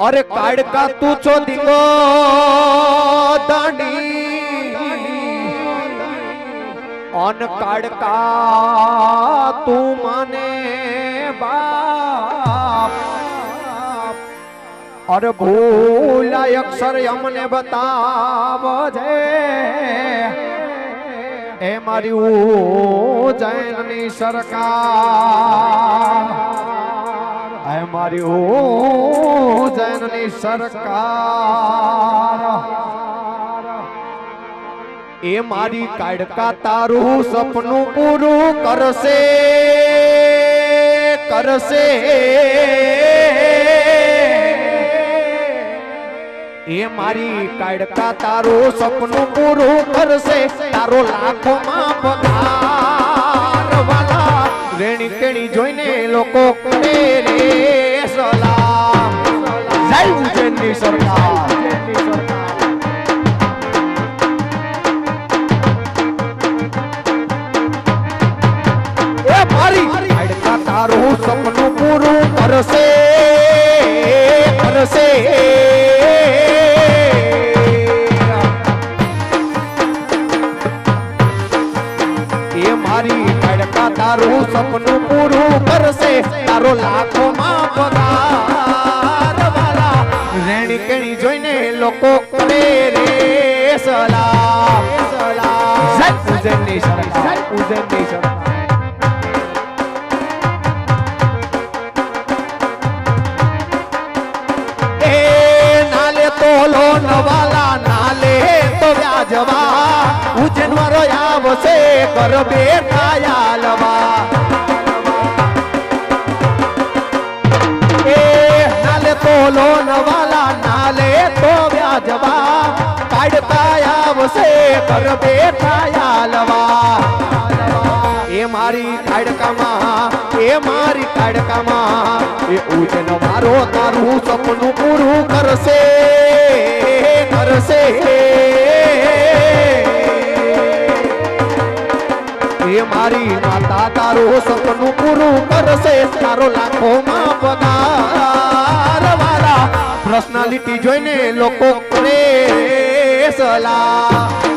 અરે કાડકા તું છો દીકો દાંડી અન કાડકા તું માને બાપ અરે ભૂલાય અક્ષર અમને બતાવજે એ મારી ઉજ્જૈનની સરકાર. એ મારી ઉજ્જૈનની સરકાર. એ મારી કાડકા તારું સપનું પૂરું કરશે કરશે. એ મારી કાઢતા તારું સપનું પૂરું કરશે. તારો લાખોમાં પગાર વાલા રેણી કેણી જોઈને લોકો કરે રે સલામ. જય ઉજ્જૈનની સરકાર. આવશે કર બેઠા યાલવા. એ મારી કાડકામાં એ મારી કાડકામાં એ ઉજન મારો તારું સપનું પૂરું કરશે કરશે. એ મારી માતા તારું સપનું પૂરું કરશે, તારો લાખોમાં પગાર વાળા. પર્સનાલિટી જોઈને લોકો કરે સલાહ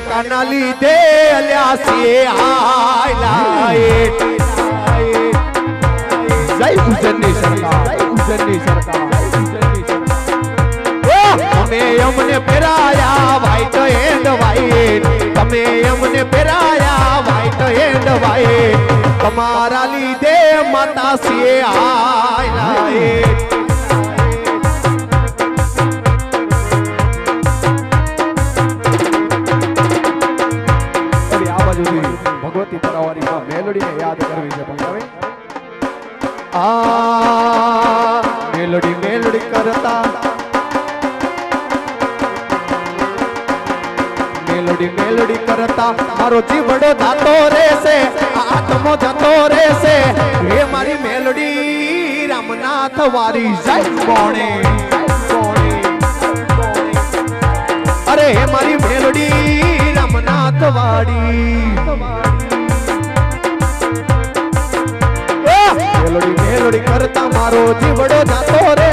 કાડકાના લીધે અલ્યા તમે અમને પેરાયા વાઈટ એન્ડ વાઈટ તમે અમને પેરાયા વાઈટ એન્ડ વાઈટ તમારા લીધે માતા સિએ આય યાદ કરવી છે પણ આ મેલોડી મેલોડી કરતા મેલોડી મેલોડી કરતા મારો જીવડો જાતો રહેશે આત્મો જતો રહેશે હે મારી મેલોડી રામનાથ વારી. જય કોણે અરે હે મારી મેલોડી રામનાથ વાડી. કરતા મારો જીવડો જાતો રહેશે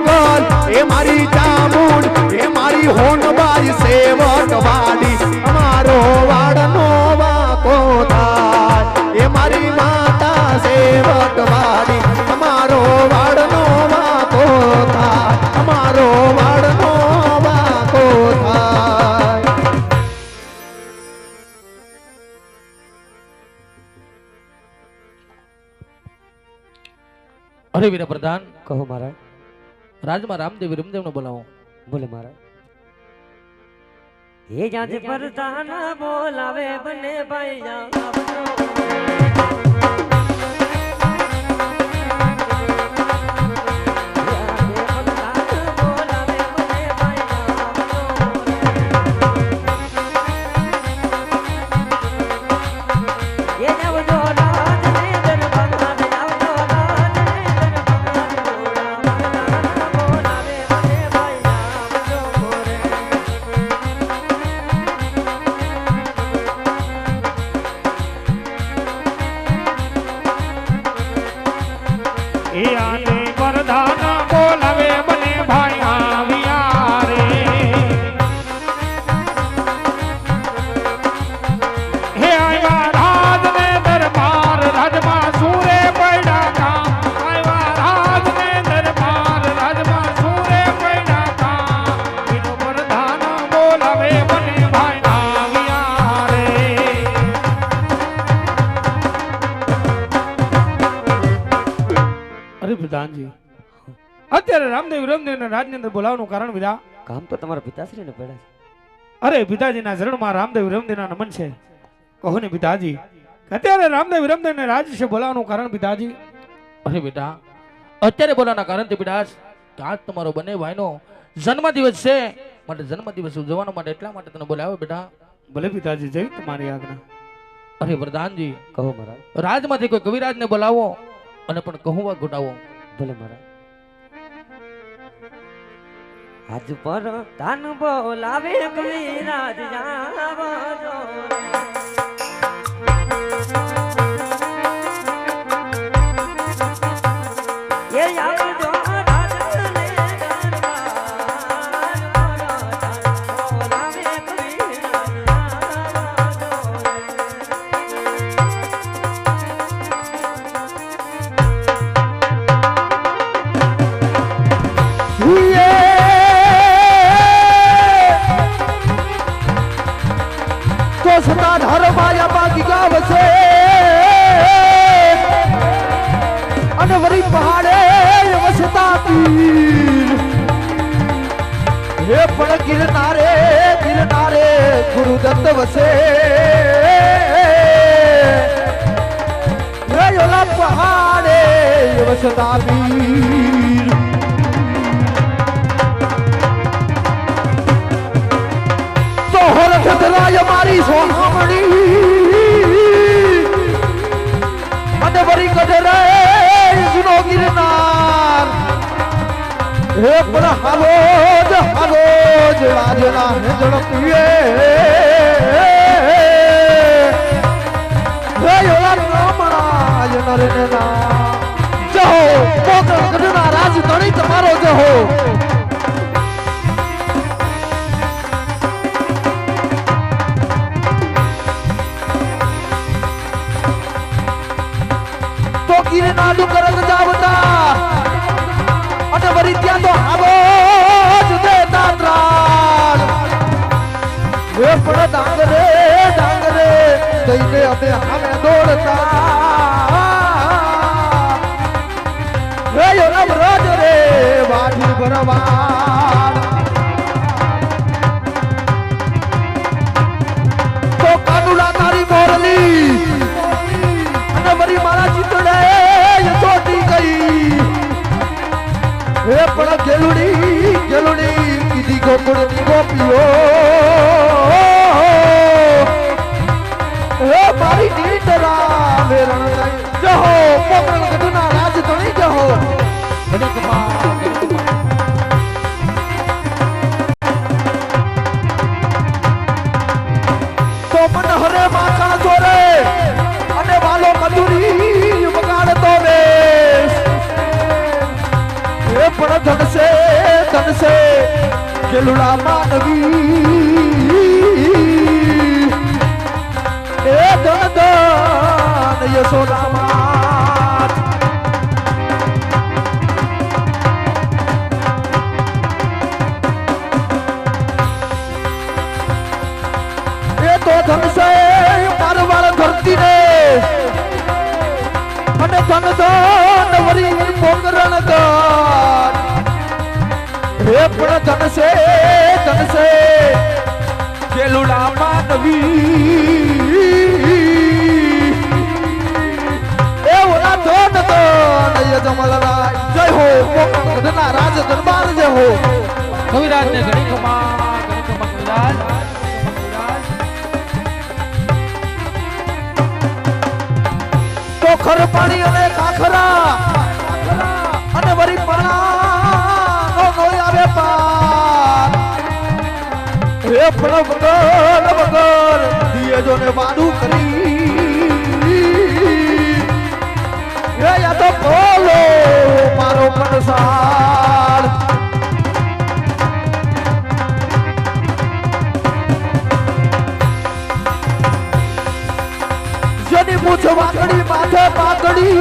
મારી મોગલ એ મારી ચામુંડ એ મારી હોનબાઈ સેવક વાડી અમારો વાડનો વાકો થાય એ મારી માતા સેવક વાડી અમારો વાડનો વાકો થાય અમારો વાડનો વાકો થાય અરે વીર પ્રધાન કહો મહારાજ રાજમાં રામદેવ રમદેવને બોલાવો. બોલે મારા એ જાજ પરદાન બોલાવે બને ભાઈ જાવ અત્યારે રામદેવ રામદેવ રાજની અંદર બોલાવવાનું કારણ વિદા કામ તો તમારા પિતાશ્રીને પડ્યા છે. અરે પિતાજીના ચરણમાં રામદેવ રામદેવના નમન છે. કહો ને પિતાજી અત્યારે રામદેવ રાજ બોલાવવાનું કારણ પિતાજી? અરે બેટા અત્યારે બોલાવાના કારણથી બેટા કે આજ તમારો બંને ભાઈનો જન્મદિવસ છે. માટે જન્મદિવસ ઉજવવા માટે એટલા માટે તને બોલાવ્યો બેટા. ભલે પિતાજી જઈ તમારી આજ્ઞા. અરે પ્રધાનજી કહો મહારાજ. રાજમાંથી કોઈ કવિરાજને બોલાવો અને પણ કહુવા ઘટાવો ભલે મહારાજ. આજ પર તાન બોલાવે કવિરાજ જાવજો એ ધરાય મારી સોહામણી અને વરી રે, જુનો ગિરનાર. હે પણ હાલો જ હાલો જ રાજના હે ઝડપીએ. હે યોલા રામણા નરને ના જહો, પોકળ ગઢના રાજ તણી તમારો જહો. ગિરના ડુંગર જાવતા. અને વરી ત્યાં તો આવો જ દેતા ત્રાણ. હે પણ દોડતા. રજ રે, વાઢી ભરવાડ గనుడి ఇది గొప్పడు గోపియో. ધનસે ધન છે ધન છે કેલુડા માનવી એ ઓલા ધન ધન યજમલરાય જય હો પોકરણ રાજ દરબાર, જય હો. કવિરાજ ને ઘણી ખમા ખર પાણી અને હે વગર તો બોલો, મારો પડસાર જેની મૂછ વાકડી, માથે પાકડી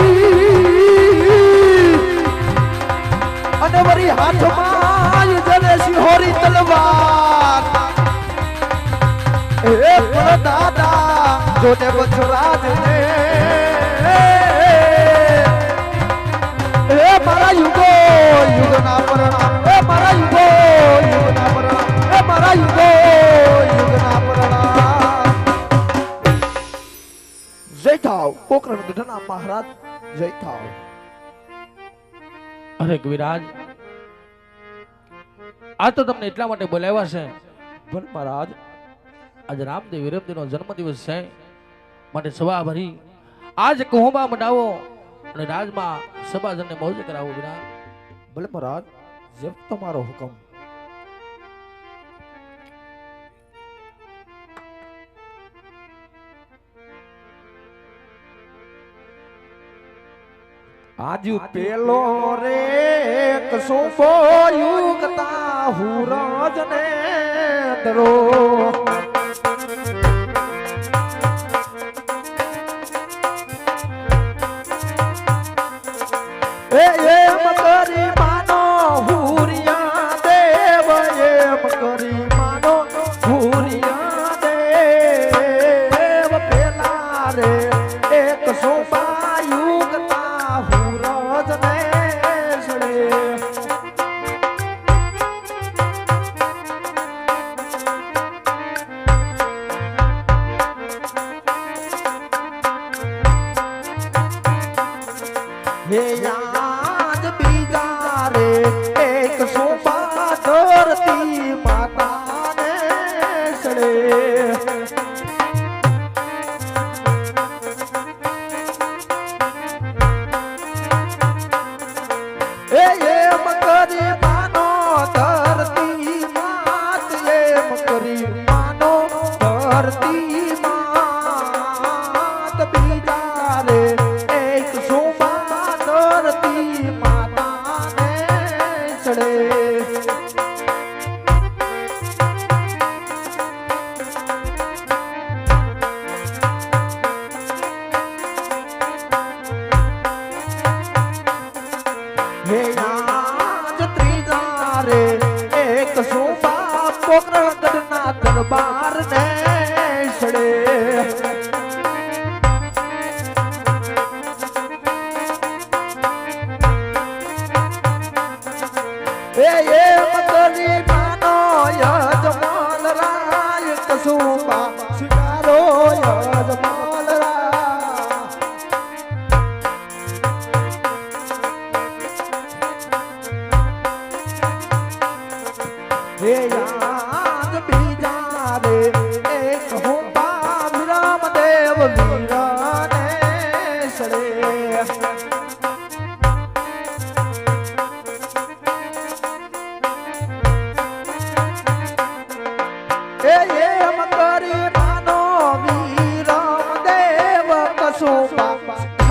અને વરી હાથમાં જને સિંહોરી તલવાર. પણ દાદા જોને બચરાજ ને એ મારા યુગો યુગના પરણા એ મારા યુગો યુગના પરણા એ મારા યુગો યુગના પરણા. જય થાવ કોકરણ ગઢના મહારાજ જય થાવ. અરે કવિરાજ આ તો તમને એટલા માટે બોલાવ્યા છે. પણ મહારાજ આજ રામદેવ વિરમદેવનો જન્મદિવસ છે. માટે સભા ભરી. આજ કુંભા મનાવો અને રાજમાં સભાજનને મોજ કરાવો વિરાજ ભલે મહારાજ જેમ તમારો હુકમ. આજુ પેલો રે સોફો યુગતા હુરજ ને દરો. ধরতি એ એમ કરી spot.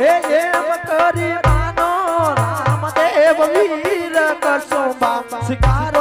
એ એમ કરી માનો રામદેવ વીર કસુંબા શિકારો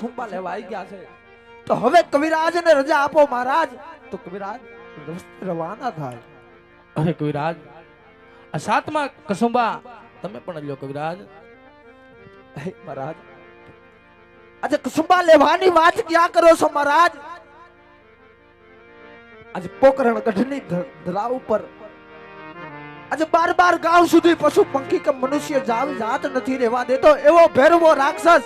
કુસુંબા લેવા આવી ગયા છે. તો હવે કવિરાજ ને રજા આપો મહારાજ. તો કવિરાજ રવાના થાય. અરે કવિરાજ આ સાતમા કસુંબા તમે પણ લ્યો કવિરાજ? હે મહારાજ આજે કસુંબા લેવાની વાત ક્યાં કરો છો મહારાજ? આજે પોકરણ ગઢની ધરા ઉપર આજે બાર બાર ગાંવ સુધી પશુ પંખી કે મનુષ્ય જાવ જાત નથી રહેવા દેતો એવો ભેરવો રાક્ષસ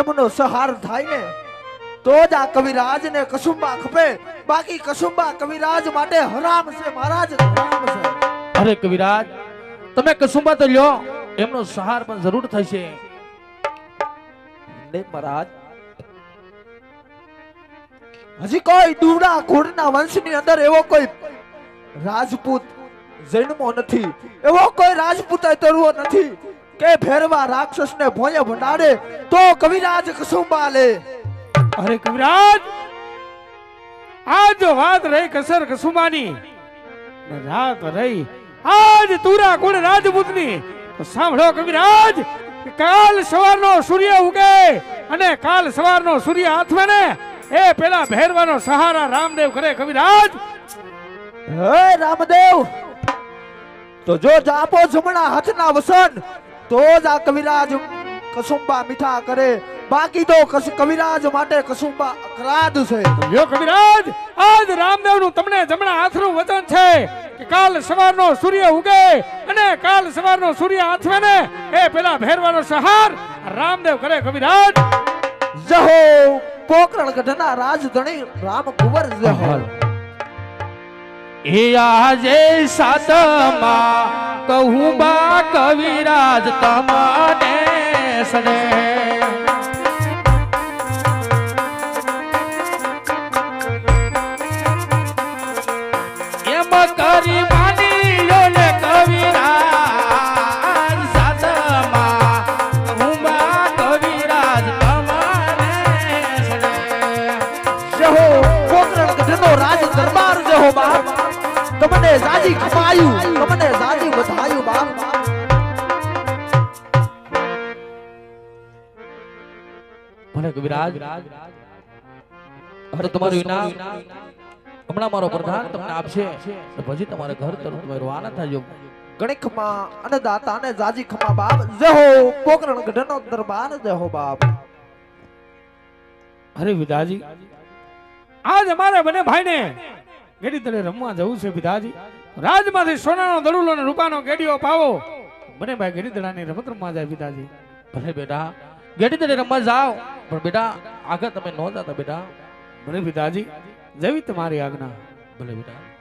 એમનો સહાર થાય ને તો જ આ કવિરાજ ને કસુંબા ખપે. બાકી કસુંબા કવિરાજ માટે હરામ છે મહારાજ હરામ છે. અરે કવિરાજ તમે કસુંબા તો લ્યો એમનો સહાર પણ જરૂર થશે. ને મહારાજ. હજી કોઈ દુવડા ઘોડના વંશની અંદર એવો કોઈ રાજપૂત જન્મો નથી. એવો કોઈ રાજપૂત તરવો નથી. કે ફેરવા રાક્ષસને ભોય ભંડાડે તો કવિરાજ કસુંબા લે. અરે કવિરાજ! આજ વાત રહી કસર કસુમાની ને રાત રહી આજ તુરા કુળ રાજપૂતની. સાંભળો કવિરાજ કાલ સવારનો સૂર્ય ઉગે અને કાલ સવારનો સૂર્ય હાથમાં ને એ પેલા ભેરવાનો સહારા રામદેવ કરે કવિરાજ. હે રામદેવ તો જો જાપો જમણા હાથના વસન તો જ આ કવિરાજ કસુંબા મીઠા કરે. બાકી તો કવિરાજ માટે કસુંબા અકરાદ છે. યો કવિરાજ આજ રામદેવનું તમને જમણા હાથનું વચન છે કે કાલ સવારનો સૂર્ય ઉગે અને કાલ સવારનો સૂર્ય આથમે ને એ પેલા ભેરવાનો સહાર રામદેવ કરે કવિરાજ. જહો પોકરણ ગઢના રાજધણી રામ કુંવર જહો. એ આજે સાતમા કહું બા કવિરાજ તમને સને કવિરાજ તો તમારું ઇનામ. હમણાં મારો પ્રધાન તમને આપશે. તો પછી તમારે ઘર તરફ તમે રવાના થાજો ગણિકમાં દાતા ને જાજી ખમા બાપ. જહો કોકરણ ગઢનો દરબાર. જહો બાપ. અરે વિદાજી આજ અમારે બને ભાઈને ગેડી તળે રમવા જવું છે વિદાજી રાજમાંથી સોનાનો દડુલો અને રૂપાનો ગેડીઓ પાવો. બને ભાઈ ગેડી તળાની રમત રમવા જાય વિદાજી ભલે બેટા ગેડી તળે રમવા જાઓ. પણ બેટા આગળ તમે નહોતા બેટા. ભલે પિતાજી જેવી તમારી આજ્ઞા. ભલે બેટા.